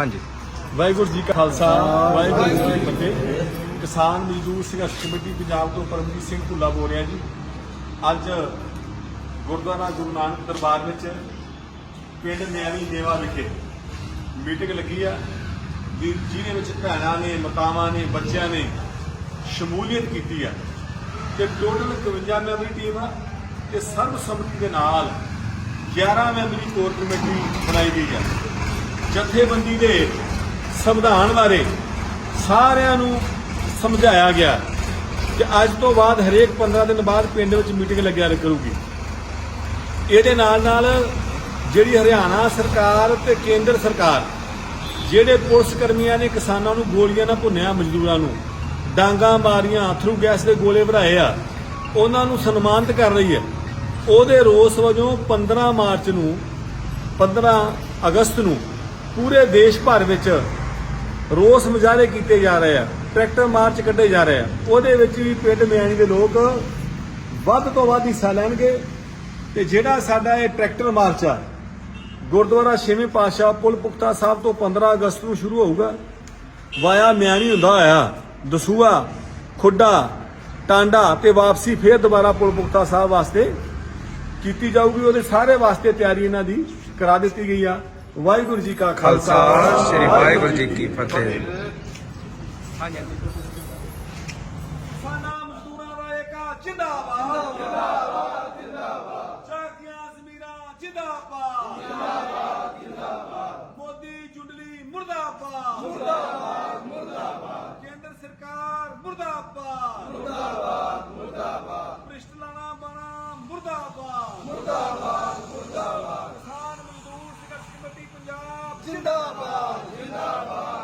ਹਾਂਜੀ। ਵਾਹਿਗੁਰੂ ਜੀ ਕਾ ਖਾਲਸਾ, ਵਾਹਿਗੁਰੂ ਜੀ ਕੀ ਫਤਿਹ। ਕਿਸਾਨ ਮਜ਼ਦੂਰ ਸੰਘਰਸ਼ ਕਮੇਟੀ ਪੰਜਾਬ ਤੋਂ ਪਰਮਜੀਤ ਸਿੰਘ ਭੁੱਲਾ ਬੋਲ ਰਿਹਾ ਜੀ। ਅੱਜ ਗੁਰਦੁਆਰਾ ਗੁਰੂ ਨਾਨਕ ਦਰਬਾਰ ਵਿੱਚ ਪਿੰਡ ਨਿਆਵੀ ਦੇਵਾ ਵਿਖੇ ਮੀਟਿੰਗ ਲੱਗੀ ਆ। ਜਿਹਦੇ ਵਿੱਚ ਭੈਣਾਂ ਨੇ, ਮਾਤਾਵਾਂ ਨੇ, ਬੱਚਿਆਂ ਨੇ ਸ਼ਮੂਲੀਅਤ ਕੀਤੀ ਆ ਤੇ ਟੋਟਲ 51 ਮੈਂਬਰੀ ਟੀਮ ਆ ਤੇ ਸਰਬਸੰਮਤੀ ਦੇ ਨਾਲ 11 ਮੈਂਬਰੀ ਕੋਰ ਕਮੇਟੀ ਬਣਾਈ ਗਈ ਆ। ਜਥੇਬੰਦੀ ਦੇ ਸੰਵਿਧਾਨ ਬਾਰੇ ਸਾਰਿਆਂ ਨੂੰ ਸਮਝਾਇਆ ਗਿਆ ਕਿ ਅੱਜ ਤੋਂ ਬਾਅਦ ਹਰੇਕ 15 ਦਿਨ ਬਾਅਦ ਪਿੰਡ ਵਿੱਚ ਮੀਟਿੰਗ ਲੱਗਿਆ ਕਰੂਗੀ। ਇਹਦੇ ਨਾਲ ਨਾਲ ਜਿਹੜੀ ਹਰਿਆਣਾ ਸਰਕਾਰ ਤੇ ਕੇਂਦਰ ਸਰਕਾਰ, ਜਿਹੜੇ ਪੁਲਿਸ ਕਰਮੀਆਂ ਨੇ ਕਿਸਾਨਾਂ ਨੂੰ ਗੋਲੀਆਂ ਨਾਲ ਭੁੰਨਿਆ ਮਜ਼ਦੂਰਾਂ ਨੂੰ, ਡਾਂਗਾ ਮਾਰੀਆਂ ਅਥਰੂ ਗੈਸ ਦੇ ਗੋਲੇ ਭਰਾਏ ਆ, ਉਹਨਾਂ ਨੂੰ ਸਨਮਾਨਿਤ ਕਰ ਰਹੀ ਹੈ। ਉਹਦੇ ਰੋਸ ਵਜੋਂ 15 ਮਾਰਚ ਨੂੰ 15 ਅਗਸਤ ਨੂੰ ਪੂਰੇ ਦੇਸ਼ ਭਰ ਵਿੱਚ ਰੋਸ ਮੁਜ਼ਾਹਰੇ ਕੀਤੇ ਜਾ ਰਹੇ ਆ, ਟਰੈਕਟਰ ਮਾਰਚ ਕੱਢੇ ਜਾ ਰਹੇ ਆ। ਉਹਦੇ ਵਿੱਚ ਵੀ ਪਿੰਡ ਮਿਆਣੀ ਦੇ ਲੋਕ ਵੱਧ ਤੋਂ ਵੱਧ ਹਿੱਸਾ ਲੈਣਗੇ ਤੇ ਜਿਹੜਾ ਸਾਡਾ ਇਹ ਟਰੈਕਟਰ ਮਾਰਚ ਆ, ਗੁਰਦੁਆਰਾ ਛੇਵੇਂ ਪਾਤਸ਼ਾਹ ਪੁਲ ਪੁਖਤਾ ਸਾਹਿਬ ਤੋਂ 15 ਅਗਸਤ ਨੂੰ ਸ਼ੁਰੂ ਹੋਊਗਾ। ਵਾਇਆ ਮਿਆਣੀ ਹੁੰਦਾ ਹੋਇਆ ਦਸੂਆ ਖੁੱਡਾ, ਟਾਂਡਾ ਤੇ ਵਾਪਸੀ ਫੇਰ ਦੁਬਾਰਾ ਪੁਲ ਪੁਖਤਾ ਸਾਹਿਬ ਵਾਸਤੇ ਕੀਤੀ ਜਾਊਗੀ। ਉਹਦੇ ਸਾਰੇ ਵਾਸਤੇ ਤਿਆਰੀ ਇਹਨਾਂ ਦੀ ਕਰਾ ਦਿੱਤੀ ਗਈ ਆ। ਵਾਹਿਗੁਰੂ ਜੀ ਕਾ ਖਾਲਸਾ। ਸ੍ਰੀ ਵਾਹਿਗੁਰੂ ਜੀ ਕੀ ਫਤਿਹ। ਸਾਨਾ ਮਜ਼ਦੂਰਾਂ ਦਾ ਏਕਾ ਜਿੰਦਾਬਾਦ। ਜਿੰਦਾਬਾਦ ਜਿੰਦਾਬਾਦ। ਚਾਕੀਆਂ ਜ਼ਮੀਰਾਂ ਜਿੰਦਾਬਾਦ। ਜਿੰਦਾਬਾਦ ਜਿੰਦਾਬਾਦ।